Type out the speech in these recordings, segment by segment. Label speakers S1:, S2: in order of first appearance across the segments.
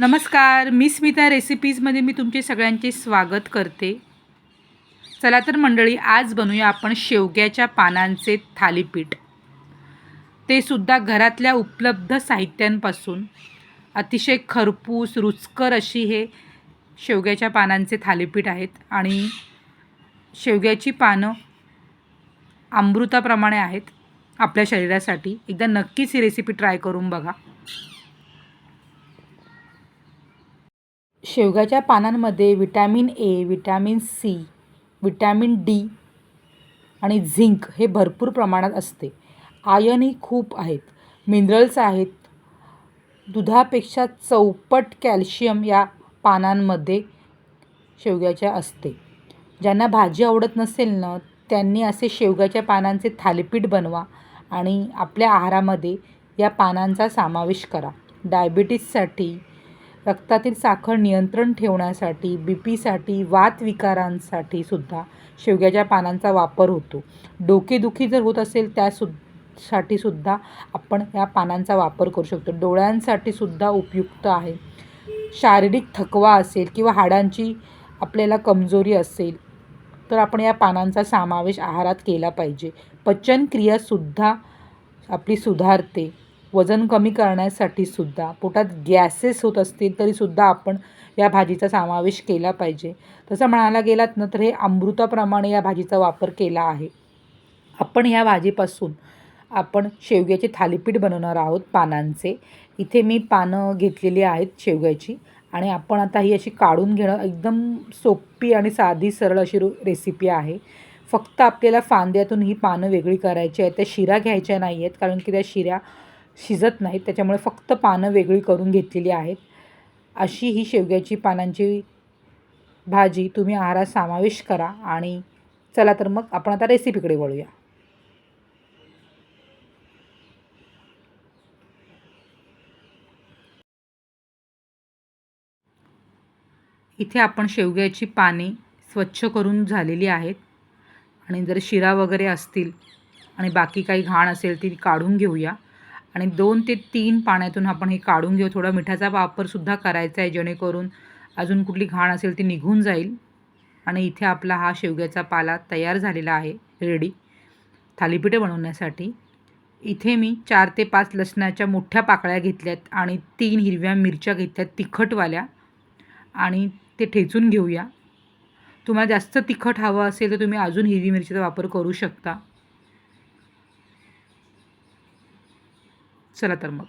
S1: नमस्कार मी स्मिता रेसिपीजमध्ये मी तुमचे सगळ्यांचे स्वागत करते. चला तर मंडळी आज बनवूया आपण शेवग्याच्या पानांचे थालीपीठ. ते सुद्धा घरातल्या उपलब्ध साहित्यांपासून. अतिशय खरपूस रुचकर अशी हे शेवग्याच्या पानांचे थालीपीठ आहेत आणि शेवग्याची पानं अमृताप्रमाणे आहेत आपल्या शरीरासाठी. एकदा नक्कीच ही रेसिपी ट्राय करून बघा. शेवग्याच्या पानांमध्ये vitamin A vitamin C vitamin D आणि झिंक हे भरपूर प्रमाणात असते. आयनही खूप आहेत. मिनरल्स आहेत. दुधापेक्षा चौपट कॅल्शियम या पानांमध्ये शेवग्याच्या असते. ज्यांना भाजी आवडत नसेल ना त्यांनी असे शेवग्याच्या पानांचे थालीपीठ बनवा आणि आपल्या आहारामध्ये या पानांचा समावेश करा. डायबिटीजसाठी रक्तातील साखर नियंत्रण ठेवण्यासाठी बी पीसाठी वातविकारांसाठी सुद्धा शेवग्याच्या पानांचा वापर होतो. डोकेदुखी जर होत असेल त्या सु साठी सुद्धा आपण या पानांचा वापर करू शकतो. डोळ्यांसाठी सुद्धा उपयुक्त आहे. शारीरिक थकवा असेल किंवा हाडांची आपल्याला कमजोरी असेल तर आपण या पानांचा समावेश आहारात केला पाहिजे. पचनक्रियासुद्धा आपली सुधारते. वजन कमी करण्यासाठी सुद्धा पोटात गॅसेस होत असतील तरीसुद्धा आपण या भाजीचा समावेश केला पाहिजे. तसं म्हणायला गेलात ना तर हे अमृताप्रमाणे या भाजीचा वापर केला आहे. आपण ह्या भाजीपासून आपण शेवग्याचे थालीपीठ बनवणार आहोत पानांचे. इथे मी पानं घेतलेली आहेत शेवग्याची आणि आपण आता ही अशी काढून घेणं एकदम सोपी आणि साधी सरळ अशी रो रेसिपी आहे. फक्त आपल्याला फांद्यातून ही पानं वेगळी करायची आहेत त्या शिरा घ्यायच्या नाही आहेत कारण की त्या शिऱ्या शिजत नाहीत. त्याच्यामुळे फक्त पानं वेगळी करून घेतलेली आहेत. अशी ही शेवग्याची पानांची भाजी तुम्ही आहारात समावेश करा आणि चला तर मग आपण आता रेसिपीकडे वळूया. इथे आपण शेवग्याची पाने स्वच्छ करून झालेली आहेत. आणि जर शिरा वगैरे असतील आणि बाकी काही घाण असेल ती काढून घेऊया. आणि दोन ते तीन पाण्यातून आपण हे काढून घेऊ. थोडा मिठाचा वापरसुद्धा करायचा आहे जेणेकरून अजून कुठली घाण असेल ती निघून जाईल. आणि इथे आपला हा शेवग्याचा पाला तयार झालेला आहे रेडी थालीपीठं बनवण्यासाठी. इथे मी चार ते पाच लसणाच्या मोठ्या पाकळ्या घेतल्यात आणि तीन हिरव्या मिरच्या घेतल्यात तिखटवाल्या. आणि ते ठेचून घेऊया. तुम्हाला जास्त तिखट हवं असेल तर तुम्ही अजून हिरवी मिरचीचा वापर करू शकता. चला तर मग.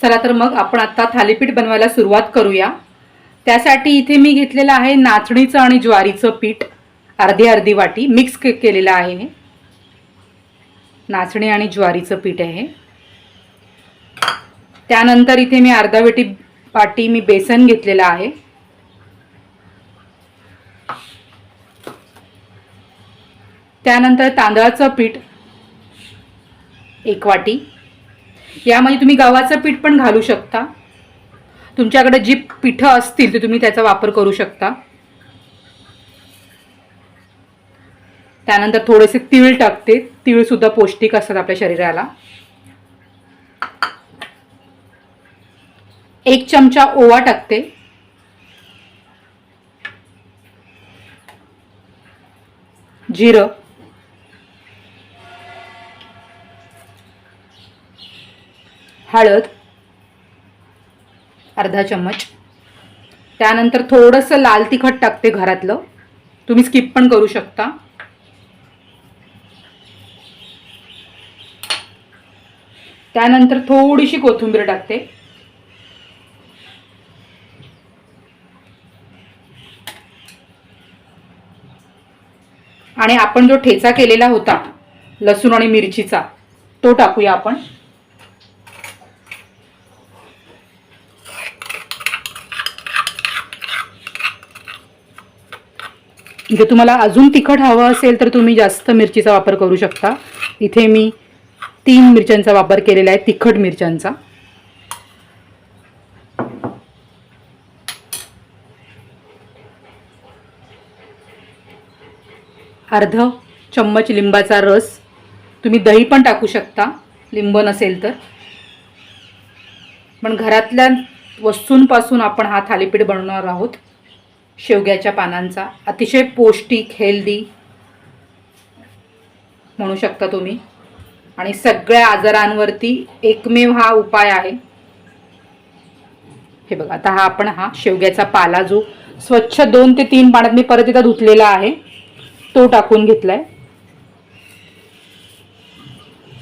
S1: चला तर मग आपण आता थालीपीठ बनवायला सुरुवात करूया. त्यासाठी इथे मी घेतलेलं आहे नाचणीचं आणि ज्वारीचं पीठ. अर्धी अर्धी वाटी मिक्स के केलेलं आहे. हे नाचणी आणि ज्वारीचं पीठ आहे. त्यानंतर इथे मी अर्धा वेटी वाटी मी बेसन घेतलेलं आहे. त्यानंतर तांदळाचं पीठ एक वाटी. यामध्ये तुम्ही गव्हाचं पीठ पण घालू शकता. तुमच्याकडे जी पिठं असतील ते तुम्ही त्याचा वापर करू शकता. त्यानंतर थोडेसे तीळ टाकते. तीळसुद्धा पौष्टिक असतात आपल्या शरीराला. एक चमचा ओवा टाकते. जिरं. हळद अर्धा चम्मच. त्यानंतर थोडंसं लाल तिखट टाकते घरातलं. तुम्ही स्किप पण करू शकता. त्यानंतर थोडीशी कोथिंबीर टाकते. आणि आपण जो ठेचा केलेला होता लसूण आणि मिरचीचा तो टाकूया आपण. इथे तुम्हाला अजून तिखट हवं असेल तर तुम्ही जास्त मिरचीचा वापर करू शकता. इथे मी तीन मिरच्यांचा वापर केलेला आहे तिखट मिरच्यांचा. अर्ध चम्मच लिंबाचा रस. तुम्ही दही पण टाकू शकता लिंब नसेल तर. पण घरातल्या वस्तूंपासून आपण हा थालीपीठ बनवणार आहोत. शेवग्याच्या पानांचा. अतिशय पौष्टिक हेल्दी म्हणू शकता तुम्ही. आणि सगळ्या आजारांवरती एकमेव हा उपाय आहे. हे बघा आता हा आपण हा शेवग्याचा पाला जो स्वच्छ दोन ते तीन पाण्यात मी परत एकदा धुतलेला आहे तो टाकून घेतलाय.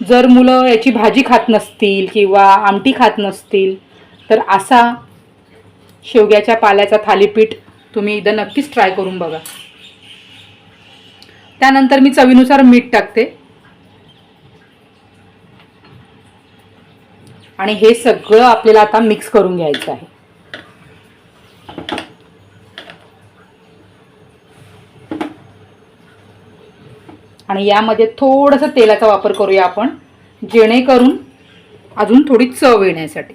S1: जर मुलं याची भाजी खात नसतील किंवा आमटी खात नसतील तर असा शेवग्याच्या पाल्याचा थालीपीठ तुम्ही एकदा नक्कीच ट्राय करून बघा. त्यानंतर मी चवीनुसार मीठ टाकते. आणि हे सगळं आपल्याला आता मिक्स करून घ्यायचं आहे. आणि यामध्ये थोडंसं तेलाचा वापर करूया आपण जेणेकरून अजून थोडी चव येण्यासाठी.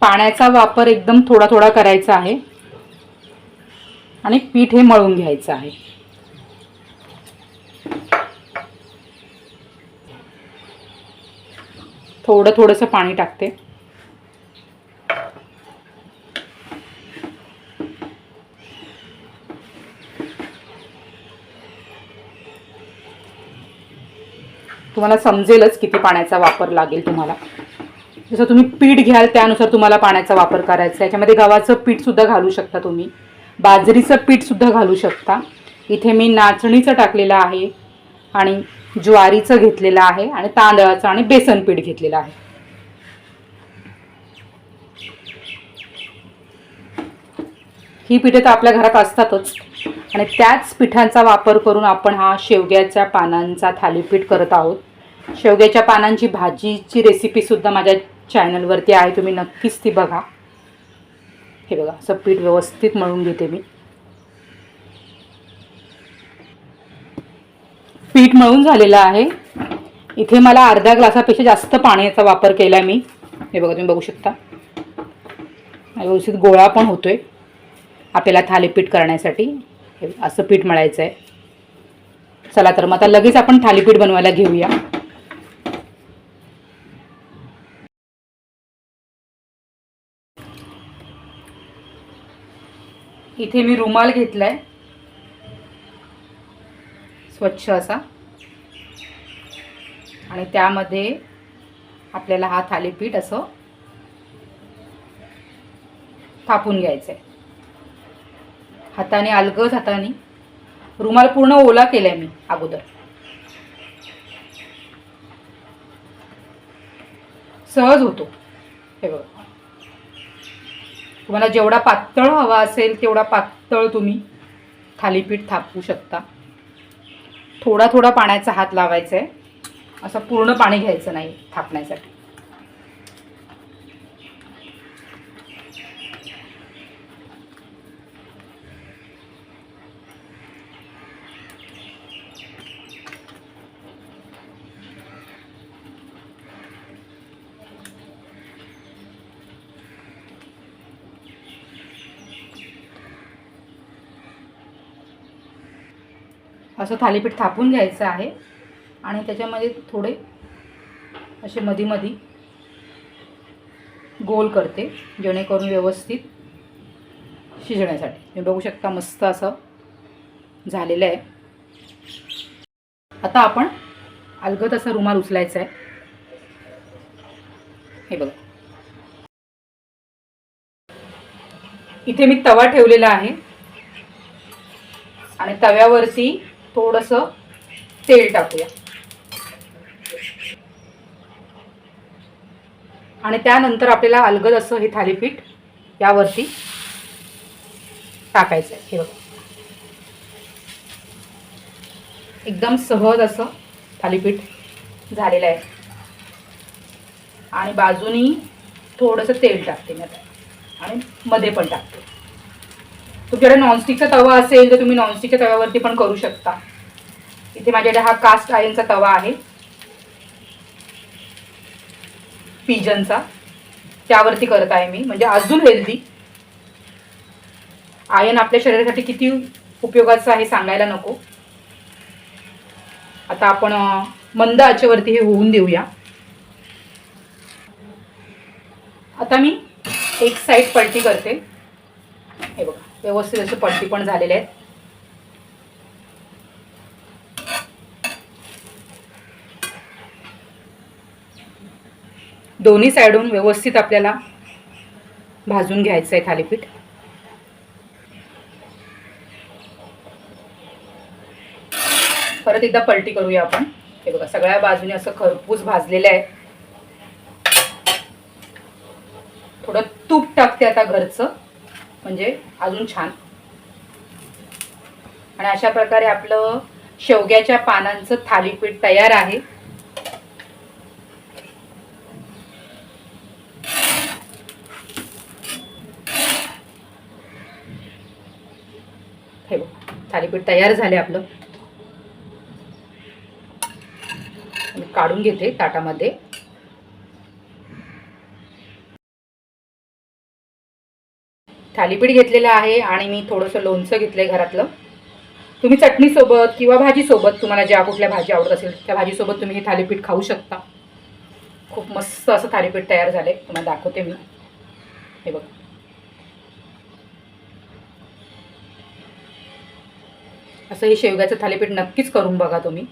S1: पाण्याचा वापर एकदम थोडा थोडा करायचा आहे. आणि पीठ हे मळून घ्यायचं आहे. थोडं थोडंसं पाणी टाकते. तुम्हाला समजेलच किती पाण्याचा वापर लागेल तुम्हाला. जसं तुम्ही पीठ घ्याल त्यानुसार तुम्हाला पाण्याचा वापर करायचा आहे. याच्यामध्ये गव्हाचं पीठसुद्धा घालू शकता तुम्ही. बाजरीचं पीठसुद्धा घालू शकता. इथे मी नाचणीचं टाकलेलं आहे आणि ज्वारीचं घेतलेलं आहे आणि तांदळाचं आणि बेसन पीठ घेतलेलं आहे. ही पिठं तर आपल्या घरात असतातच. आणि त्याच पिठांचा वापर करून आपण हा शेवग्याच्या पानांचा थालीपीठ करत आहोत. शेवग्याच्या पानांची भाजीची रेसिपीसुद्धा माझ्या चॅनलवरती आहे तुम्ही नक्कीच ती बघा. हे बघा असं पीठ व्यवस्थित मळून घेते मी. पीठ मळून झालेलं आहे. इथे मला अर्ध्या ग्लासापेक्षा जास्त पाण्याचा वापर केला मी. हे बघा तुम्ही बघू शकता. व्यवस्थित गोळा पण होतोय. आपल्याला थालीपीठ करण्यासाठी. हे असं पीठ मळायचं आहे चला तर मग आता लगेच आपण थालीपीठ बनवायला घेऊया. इथे मी रुमाल घेतलाय. स्वच्छ असा. आणि त्यामध्ये आपल्याला हा थालीपीठ असं थापून घ्यायचं आहे हाताने अलगद हाताने. रुमाल पूर्ण ओला केलाय मी अगोदर. सहज होतो. हे बघ. तुम्हाला जेवढा पातळ हवा असेल तेवढा पातळ तुम्ही थालीपीठ थापू शकता. थोडा थोडा पाण्याचा हात लावायचा आहे असं पूर्ण पाणी घ्यायचं नाही थापण्यासाठी. असं थालीपीठ थापून घ्यायचं आहे. आणि त्याच्यामध्ये थोडे असे मधी मधी गोल करते जेणेकरून व्यवस्थित शिजण्यासाठी. तुम्ही बघू शकता मस्त असं झालेलं आहे. आता आपण अलगद असा रुमाल उचलायचा आहे. हे बघा. इथे मी तवा ठेवलेला आहे. आणि तव्यावरती थोडंसं तेल टाकूया. आणि त्यानंतर आपल्याला अलगद असं हे थालीपीठ यावरती टाकायचं आहे हे बघा. एकदम सहज असं थालीपीठ झालेलं आहे. आणि बाजूनी थोडंसं तेल टाकते मी आता. आणि मध्ये पण टाकते. तुमच्याकडे नॉनस्टिकचा तवा असेल तर तुम्ही नॉनस्टिकच्या तव्यावरती पण करू शकता. इथे माझ्याकडे हा कास्ट आयनचा तवा आहे. पिजनचा त्यावरती करत आहे मी. म्हणजे अजून हेल्दी आयन आपल्या शरीरासाठी किती उपयोगाचं आहे सांगायला नको. आता आपण मंद आचेवरती हे होऊन देऊया. आता मी एक साईड पलटी करते. हे बघा. व्यवस्थित असे पलटी पण झालेले आहेत. दोन्ही साईडून व्यवस्थित आपल्याला भाजून घ्यायचं आहे थालीपीठ. परत एकदा पलटी करूया आपण. हे बघा सगळ्या बाजूने असं खरपूस भाजलेलं आहे. थोडं तूप टाकते आता घरचं. म्हणजे अजून छान. आणि अशा प्रकारे आपलं शेवग्याच्या पानांचं थालीपीठ तयार आहे. हे थालीपीठ तयार झाले आपलं. काढून घेते ताटामध्ये. थालीपीठ घेतलेलं आहे आणि मी थोडंसं लोणचं घेतलं आहे घरातलं. तुम्ही चटणीसोबत किंवा भाजीसोबत तुम्हाला ज्या कुठल्या भाजी आवडत असेल त्या भाजीसोबत तुम्ही हे थालीपीठ खाऊ शकता. खूप मस्त असं थालीपीठ तयार झालं आहे तुम्हाला दाखवते मी. हे बघ. असं हे शेवग्याचं थालीपीठ नक्कीच करून बघा तुम्ही.